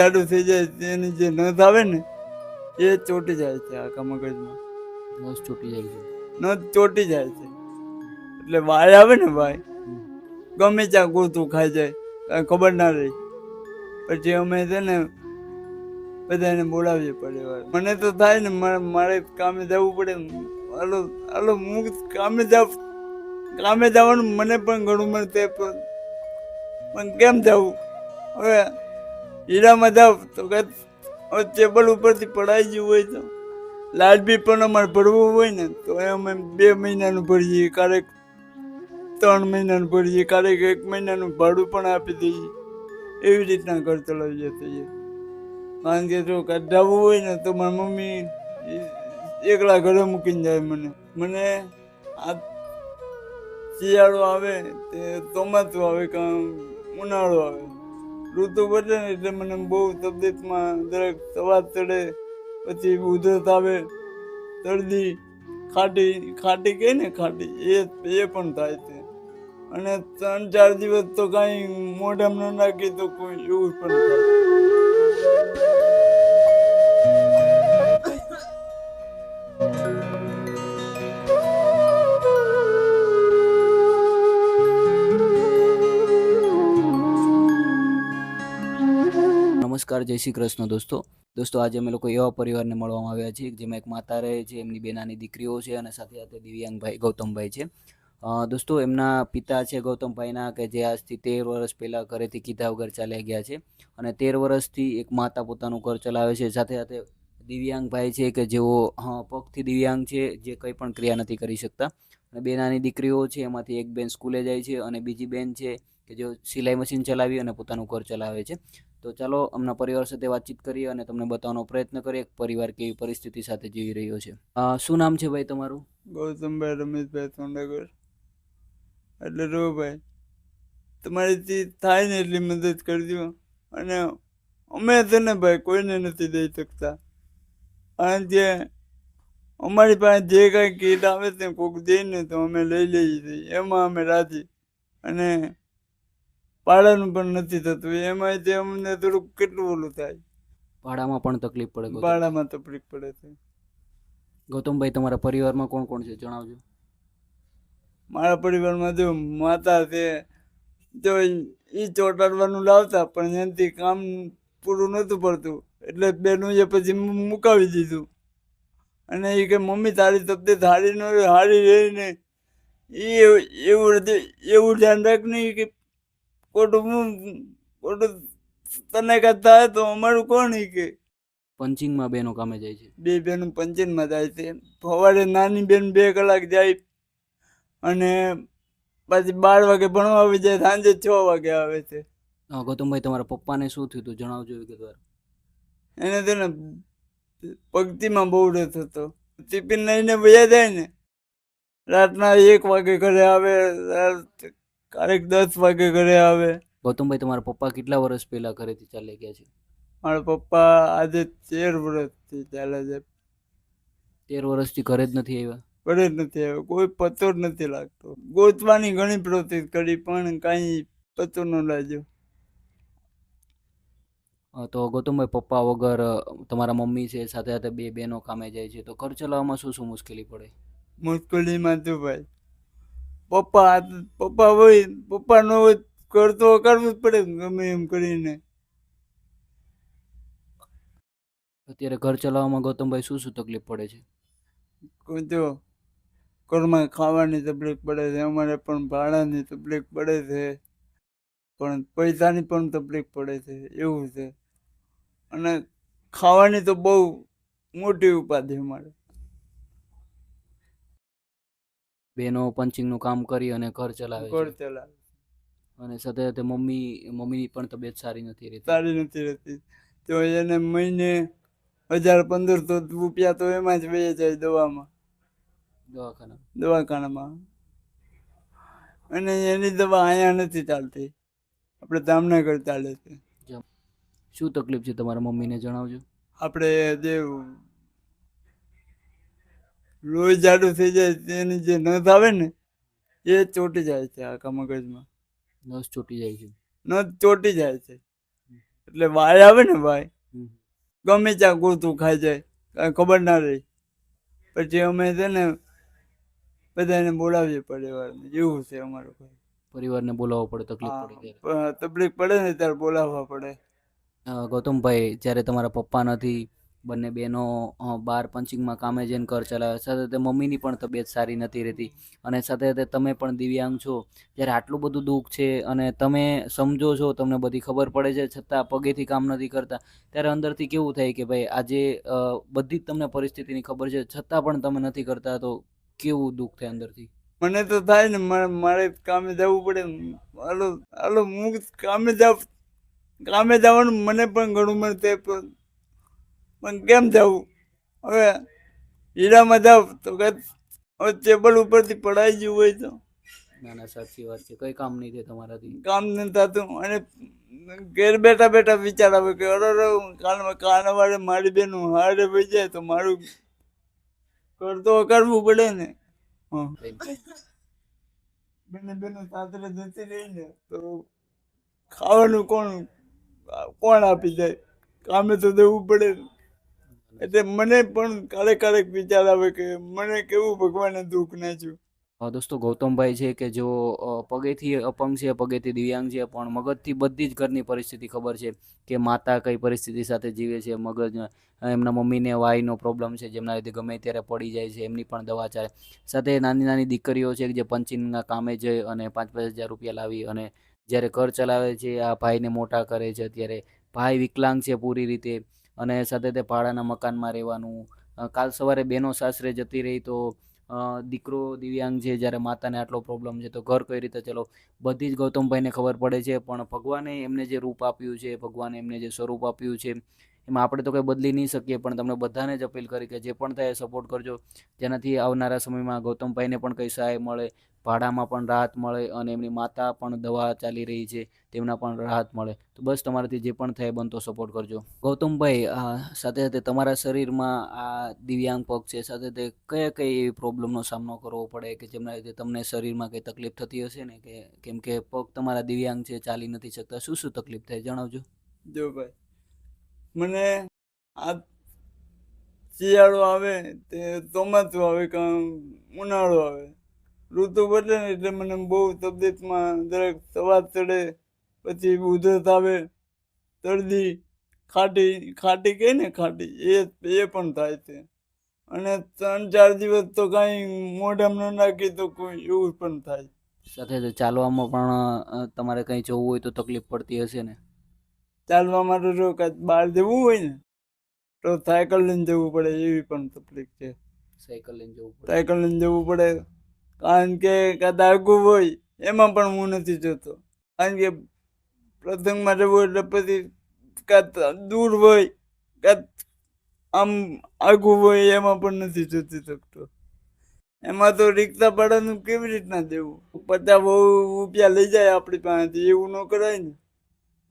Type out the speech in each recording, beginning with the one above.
જાડું થઈ જાય તેની જે નથ આવે ને એ ચોટી જાય છે આખા મગજમાં. નસ ચોટી જાય છે. નથ ચોટી જાય છે. એટલે વાય આવે ને ભાઈ ગમે ત્યાં ગોતું ખાઈ જાય કાંઈ ખબર ના રહી. પછી અમે છે ને બધાને બોલાવીએ પડે વાર મને તો થાય ને મારે કામે જવું પડે. હાલો હાલો હું કામે જાવ કામે જવાનું મને પણ ઘણું મને તે પણ પણ કેમ જવું? હવે હીરામાં જાવ તો કે ટેબલ ઉપરથી પડાઈ ગયું હોય તો. લાઇટ બી પણ અમારે ભરવું હોય ને, તો અમે બે મહિનાનું ભરીએ, ક્યારેક ત્રણ મહિનાનું ભરીએ, ક્યારેક એક મહિનાનું ભાડું પણ આપી દઈએ. એવી રીતના ઘર ચલાવીએ જઈએ કારણ કે જો કાઢાવવું હોય ને તો મારી મમ્મી એકલા ઘરે મૂકીને જાય મને. મને આ શિયાળો આવે તે ચોમાસું આવે કાં ઉનાળો આવે. ઋતુ બદલે એટલે મને બહુ તબિયતમાં દરેક સવાર ચડે, પછી ઉધરસ આવે, શરદી, ખાટી ખાટી કહે ને ખાટી, એ એ પણ થાય છે. અને ત્રણ ચાર દિવસ તો કાંઈ મોઢામાં ન નાખી તો કોઈ એવું પણ થાય. નમસ્કાર જય શ્રી કૃષ્ણ દોસ્તો. દોસ્તો, આજે અમે લોકો એવા પરિવારને મળવામાં આવ્યા છીએ જેમાં એક માતા રહે છે, એમની બે નાની દીકરીઓ છે અને સાથે સાથે દિવ્યાંગભાઈ, ગૌતમભાઈ છે. દોસ્તો, એમના પિતા છે ગૌતમભાઈના કે જે આજથી તેર વર્ષ પહેલાં ઘરેથી કીધા વગર ચાલ્યા ગયા છે અને તેર વર્ષથી એક માતા પોતાનું ઘર ચલાવે છે. સાથે સાથે દિવ્યાંગભાઈ છે કે જેઓ પગથી દિવ્યાંગ છે, જે કંઈ પણ ક્રિયા નથી કરી શકતા. અને બે નાની દીકરીઓ છે, એમાંથી એક બેન સ્કૂલે જાય છે અને બીજી બેન છે કે જેઓ સિલાઈ મશીન ચલાવી અને પોતાનું ઘર ચલાવે છે. તો ચાલો, અમના પરિવાર સાથે વાતચીત કરીએ અને તમને બતાવવાનો પ્રયત્ન કરીએ પરિવાર કેવી પરિસ્થિતિ સાથે જીવી રહ્યો છે. શું નામ છે ભાઈ તમારું? ગૌતમભાઈ, રમેશભાઈ સોંડાગર. એટલે રો ભાઈ તમારીથી થાય ને એટલી મદદ કરજો અને અમે છે ને ભાઈ કોઈને નથી દઈ શકતા. કારણ કે અમારી પાસે જે કાંઈ કીટ આવે તે કોઈક દઈને તો અમે લઈ લઈએ છીએ. એમાં અમે રાજી અને પાડાનું પણ નથી થતું. એમાં તે અમને થોડુંક કેટલું ઓલું થાય? ભાડામાં પણ તકલીફ પડે પાડામાં તકલીફ પડે છે. ગૌતમભાઈ તમારા પરિવારમાં કોણ કોણ છે? જણાવજો. મારા પરિવારમાં જો માતા છે જો એ ચોટાડવાનું લાવતા પણ એનાથી કામ પૂરું નહોતું પડતું. એટલે બેનું એ પછી મુકાવી દીધું. અને એ કે મમ્મી તારી તબિયત હારી ન હારી રહી ને. એ એવું એવું ધ્યાન રાખ નહીં કે ખોટું હું ખોટું તને કહેતા તો અમારું કોણ કે પંચિંગમાં બેનો કામે જાય છે. બે બેનું પંચનમાં જાય છે. સવારે નાની બેન બે કલાક જાય અને પછી બાર વાગે ભણવા આવી જાય સાંજે છ વાગે આવે છે. અ, ગૌતમભાઈ તમારા પપ્પાને શું થયું હતું? જણાવજો વિગતવાર એને તો ને પગતીમાં બહુ રસ હતો. ટિફિન લઈને વયા જાય ને. રાતના એક વાગે ઘરે આવે ક્યારેક દસ વાગે ઘરે આવે. ગૌતમભાઈ તમારા પપ્પા કેટલા વર્ષ પહેલા ઘરેથી ચાલી ગયા છે? મારા પપ્પા આજે તેર વર્ષથી ચાલે છે. તેર વર્ષથી ઘરે જ નથી આવ્યા? ઘરે જ નથી આવ્યો. કોઈ પતો જ નથી લાગતો. ગોતવાની ઘણી પ્રોસેસ કરી પણ કાંઈ પતો ન લાગ્યો. તો ગૌતમભાઈ પપ્પા વગર તમારા મમ્મી છે સાથે સાથે બે બહેનો કામે જાય છે તો ઘર ચલાવવામાં શું શું મુશ્કેલી પડે? મુશ્કેલીમાં તો ભાઈ પપ્પા પપ્પા હોય પપ્પા ન હોય ઘર તો કરવું જ પડે ગમે એમ કરીને. અત્યારે ઘર ચલાવવામાં ગૌતમભાઈ શું શું તકલીફ પડે છે? કોઈ તો ઘરમાં ખાવાની તકલીફ પડે છે અમારે પણ ભાડાની તકલીફ પડે છે પણ પૈસાની પણ તકલીફ પડે છે એવું છે. અને ખાવાની તો બહુ મોટી ઉપાધિ અમારે. બહેનો પંચિંગનું કામ કરી અને ઘર ચલાવે ઘર ચલાવે અને સાથે સાથે મમ્મી મમ્મીની પણ તબિયત સારી નથી રહેતી. સારી નથી રહેતી. તો એને મહિને હજાર પંદરસો રૂપિયા તો એમાં જ વહી જાય દવામાં. દવાખાના દવાખાનામાં. અને એની દવા અહીંયા નથી ચાલતી. આપણે જામનગર ચાલે છે. શું તકલીફ છે તમારા મમ્મીને જણાવજો. આપણે જે લોહી જાડું થઈ જાય તેની જે નથ આવે ને એ ચોટી જાય છે આખા મગજમાં. નસ ચોટી જાય છે. નસ ચોટી જાય છે. એટલે ભાઈ આવે ને ભાઈ ગમે ત્યાં ગોતું ખાઈ જાય કાંઈ ખબર ના રહી. પછી અમે છે ને બધાને બોલાવીએ પરિવારને એવું છે અમારું ભાઈ પરિવારને બોલાવવો પડે તકલીફ પડે તકલીફ પડે ને ત્યારે બોલાવવા પડે. ગૌતમભાઈ જ્યારે તમારા પપ્પા નથી બંને બહેનો બહાર પંચિંગમાં કામે જઈને ઘર ચલાવે સાથે સાથે મમ્મીની પણ તબિયત સારી નથી રહેતી. અને સાથે સાથે તમે પણ દિવ્યાંગ છો. જ્યારે આટલું બધું દુઃખ છે અને તમે સમજો છો, તમને બધી ખબર પડે છે, છતાં પગેથી કામ નથી કરતા, ત્યારે અંદરથી કેવું થાય કે ભાઈ, આજે બધી જ તમને પરિસ્થિતિની ખબર છે, છતાં પણ તમે નથી કરતા, તો કેવું દુઃખ થાય અંદરથી? મને તો થાય ને, મારે કામે જવું પડે. હાલો હાલો, હું કામે જાવ, કામે જવાનું મને પણ ઘણું મળે તે પણ પણ કેમ જવું હવે હીરામાં જાવ તો કે હવે ટેબલ ઉપરથી પડાઈ ગયું હોય તો. ના ના સાચી વાત છે. કઈ કામ નહીં થાય તમારાથી. કામ નથી થતું. અને ઘેર બેઠા બેઠા વિચાર આવે કે અરે કાનમાં કાન વાળે મારી બેનું હારે ભાઈ જાય તો મારું ઘર તો કરવું પડે ને. બેને બેનો સાસરે જતી રહી ને તો ખાવાનું કોણ કોણ આપી જાય? કામે તો દેવું પડે. એટલે મને પણ કાળે કાળે વિચાર આવે કે મને કેવું ભગવાને દુઃખ નાખ્યું અ, દોસ્તો ગૌતમભાઈ છે કે જો પગેથી અપંગ છે પગેથી દિવ્યાંગ છે પણ મગજથી બધી જ ઘરની પરિસ્થિતિ ખબર છે કે માતા કઈ પરિસ્થિતિ સાથે જીવે છે મગજ એમના મમ્મીને વાયનો પ્રોબ્લેમ છે જેમના લીધે ગમે ત્યારે પડી જાય છે એમની પણ દવા ચાલે. સાથે નાની નાની દીકરીઓ છે જે પંચિંગના કામે જઈ અને પાંચ પાંચ હજાર રૂપિયા લાવી અને જ્યારે ઘર ચલાવે છે આ ભાઈને મોટા કરે છે અત્યારે ભાઈ વિકલાંગ છે પૂરી રીતે. અને સાથે તે ભાડાના મકાનમાં રહેવાનું. કાલ સવારે બેનો સાસરે જતી રહી તો દીકરો દિવ્યાંગ છે, જ્યારે માતાને આટલો પ્રોબ્લેમ છે, તો ઘર કઈ રીતે ચલો? બધી જ ગૌતમભાઈને ખબર પડે છે, પણ ભગવાને એમને જે રૂપ આપ્યું છે, ભગવાને એમને જે સ્વરૂપ આપ્યું છે, એમાં આપણે તો કંઈ બદલી નહીં શકીએ, પણ તમને બધાને જ અપીલ કરી કે જે પણ થાય સપોર્ટ કરજો. જેનાથી આવનારા સમયમાં ગૌતમભાઈને પણ કંઈ સહાય મળે ભાડામાં પણ રાહત મળે અને એમની માતા પણ દવા ચાલી રહી છે, તેમના પણ રાહત મળે. તો બસ તમારાથી જે પણ થાય બનતો સપોર્ટ કરજો. ગૌતમભાઈ સાથે સાથે તમારા શરીરમાં આ દિવ્યાંગ પગ છે, સાથે સાથે કયા કઈ એવી પ્રોબ્લેમનો સામનો કરવો પડે કે જેમના લીધે તમને શરીરમાં કંઈ તકલીફ થતી હશે ને? કે, કેમ કે પગ તમારા દિવ્યાંગ છે, ચાલી નથી શકતા. શું શું તકલીફ થાય જણાવજો. જો ભાઈ, મને આ શિયાળો આવે, તે ચોમાસું આવે કે ઉનાળો આવે ઋતુ બદલે ને એટલે મને બહુ તબિયતમાં જરાક સવાર ચડે પછી ઉધરસ આવે શરદી ખાટી ખાટી કહે ને ખાટી એ એ પણ થાય છે. અને ત્રણ ચાર દિવસ તો કાંઈ મોઢામાં ન નાખી તો કોઈ એવું પણ થાય. સાથે સાથે ચાલવામાં પણ તમારે કંઈ જવું હોય તો તકલીફ પડતી હશે ને? ચાલવા માટે જો કાંઈ બહાર જવું હોય ને તો સાયકલ લઈને જવું પડે એવી પણ તકલીફ છે. સાયકલ લઈને જવું પડે. સાયકલ લઈને જવું પડે. કારણ કે કાં આગું હોય, એમાં પણ હું નથી જતો. કારણ કે પ્રસંગમાં જવું એટલે પછી કાં દૂર હોય કાં આમ આગું હોય, એમાં પણ નથી જતી શકતો. એમાં તો રિક્ષા ભાડાનું કેવી રીતના દેવું? પચાસ બહુ રૂપિયા લઈ જાય આપણી પાસેથી, એવું ન કરાય ને.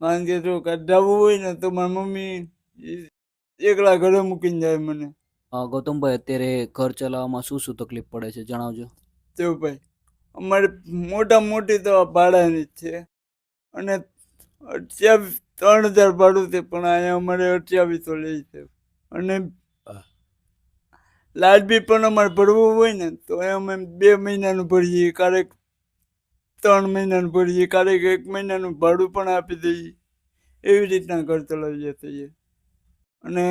કારણ કે જો કઢાવવું હોય ને, તો મારી મમ્મી એકલા ઘરે મૂકીને જાય મને. ગૌતમભાઈ, અત્યારે ઘર ચલાવવામાં શું શું તકલીફ પડે છે, જણાવજો. તો ભાઈ અમારે મોટા મોટી તો આ ભાડાની જ છે. અને અઠ્યાવીસ ત્રણ હજાર ભાડું છે પણ અહીંયા અમારે અઠ્યાવીસો લે છે. અને લાજબી પણ અમારે ભરવું હોય ને તો એ અમે બે મહિનાનું ભરીએ ક્યારેક ત્રણ મહિનાનું ભરીએ ક્યારેક એક મહિનાનું ભાડું પણ આપી દઈએ. એવી રીતના ઘર ચલાવીએ છીએ. અને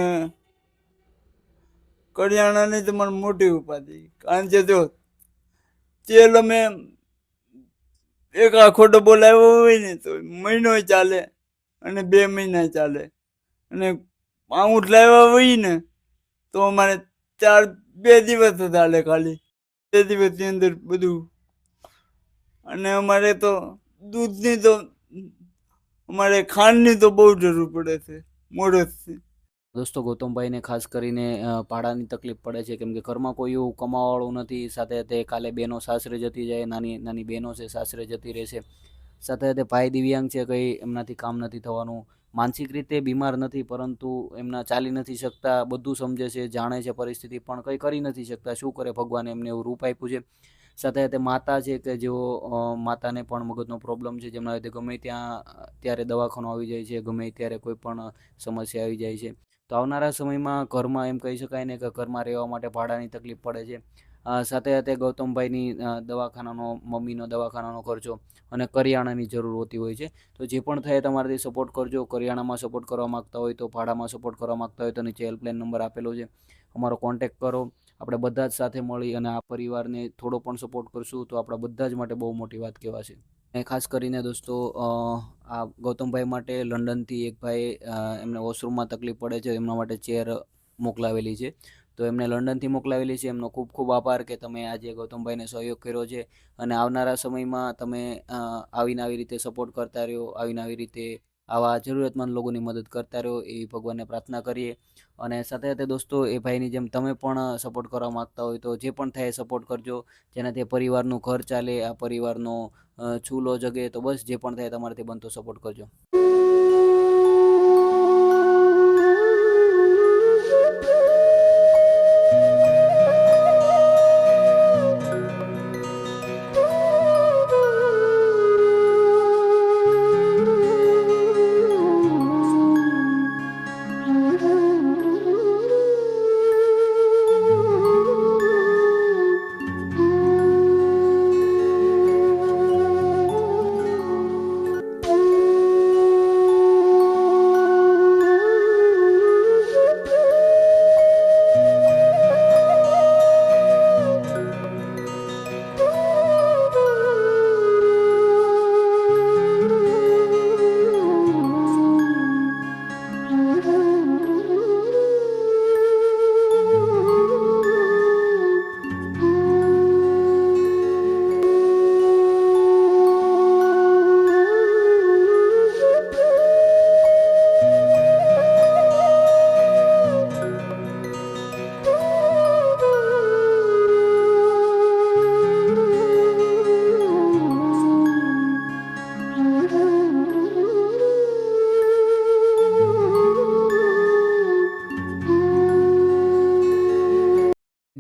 કરિયાણાની તો મને મોટી ઉપાધિ. કારણ કે જો તેલ અમે એક આખો ડબ્બો લાવ્યો હોય ને તો મહિનો ચાલે અને બે મહિના ચાલે. અને પાઉટ લાવ્યા હોય ને તો અમારે ચાર, બે દિવસ ચાલે ખાલી. બે દિવસની અંદર બધું. અને અમારે તો દૂધની તો, અમારે ખાંડની તો બહુ જરૂર પડે છે, મોરસથી. દોસ્તો ગૌતમભાઈને ખાસ કરીને ભાડાની તકલીફ પડે છે. કેમ કે ઘરમાં કોઈ એવું કમાવાવાળું નથી. સાથે તે કાલે બહેનો સાસરે જતી જાય, નાની નાની બહેનો છે, સાસરે જતી રહેશે સાથે સાથે ભાઈ દિવ્યાંગ છે, કંઈ એમનાથી કામ નથી થવાનું. માનસિક રીતે બીમાર નથી, પરંતુ એમના ચાલી નથી શકતા, બધું સમજે છે, જાણે છે પરિસ્થિતિ, પણ કંઈ કરી નથી શકતા. શું કરે ભગવાને? એમને એવું રૂપ આપ્યું છે. સાથે સાથે માતા છે, કે જેઓ માતાને પણ મગજનો પ્રોબ્લેમ છે, જેમના લીધે ગમે ત્યાં ત્યારે દવાખાનું આવી જાય છે, ગમે ત્યારે કોઈ પણ સમસ્યા આવી જાય છે. તો આવનારા સમયમાં ઘરમાં એમ કહી શકાય ને કે ઘરમાં રહેવા માટે ભાડાની તકલીફ પડે છે. સાથે સાથે ગૌતમભાઈની દવાખાનાનો, મમ્મીનો દવાખાનાનો ખર્ચો અને કરિયાણાની જરૂર હોતી હોય છે. તો જે પણ થાય તમારાથી સપોર્ટ કરજો. કરિયાણામાં સપોર્ટ કરવા માગતા હોય તો ભાડામાં સપોર્ટ કરવા માગતા હોય તો નીચે હેલ્પલાઇન નંબર આપેલો છે. અમારો કોન્ટેક કરો. આપણે બધા જ સાથે મળી અને આ પરિવારને થોડો પણ સપોર્ટ કરશું તો આપણા બધા જ માટે બહુ મોટી વાત કહેવાશે. અને ખાસ કરીને દોસ્તો આ ગૌતમભાઈ માટે લંડનથી એક ભાઈ એમને વોશરૂમમાં તકલીફ પડે છે, એમના માટે ચેર મોકલાવેલી છે. તો એમને લંડનથી મોકલાવેલી છે. એમનો ખૂબ ખૂબ આભાર કે તમે આજે ગૌતમભાઈને સહયોગ કર્યો છે. અને આવનારા સમયમાં તમે આવીને આવી રીતે સપોર્ટ કરતા રહ્યો, આવીને આવી રીતે આવા જરૂરિયાતમંદ લોકોની મદદ કરતા રહ્યો એવી ભગવાનને પ્રાર્થના કરીએ. અને સાથે સાથે દોસ્તો, એ ભાઈની જેમ તમે પણ સપોર્ટ કરવા માગતા હોય તો જે પણ થાય સપોર્ટ કરજો. જેનાથી પરિવારનું ઘર ચાલે, આ પરિવારનો છૂલો જગે તો બસ જે પણ થાય તમારાથી બનતો સપોર્ટ કરજો.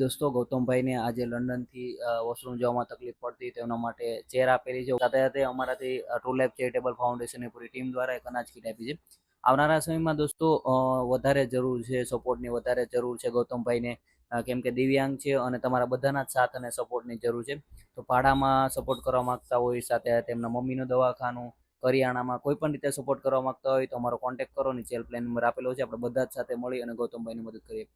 દોસ્તો ગૌતમભાઈને આજે લંડનથી વોશરૂમ જવામાં તકલીફ પડતી તેમના માટે ચેર આપેલી છે. સાથે સાથે અમારાથી ટુ લાઈફ ચેરિટેબલ ફાઉન્ડેશનની પૂરી ટીમ દ્વારા એક અનાજ કીટ આપી છે. આવનારા સમયમાં દોસ્તો વધારે જરૂર છે સપોર્ટની વધારે જરૂર છે ગૌતમભાઈને. કેમ કે દિવ્યાંગ છે અને તમારા બધાના જ સાથ અને સપોર્ટની જરૂર છે. તો ભાડામાં સપોર્ટ કરવા માગતા હોય, સાથે તેમના મમ્મીનું દવાખાનું, કરિયાણામાં કોઈ પણ રીતે સપોર્ટ કરવા માંગતા હોય તો અમારો કોન્ટેક્ટ કરો. નીચે હેલ્પલાઇન નંબર આપેલો છે. આપણે બધા જ સાથે મળી અને ગૌતમભાઈની મદદ કરીએ.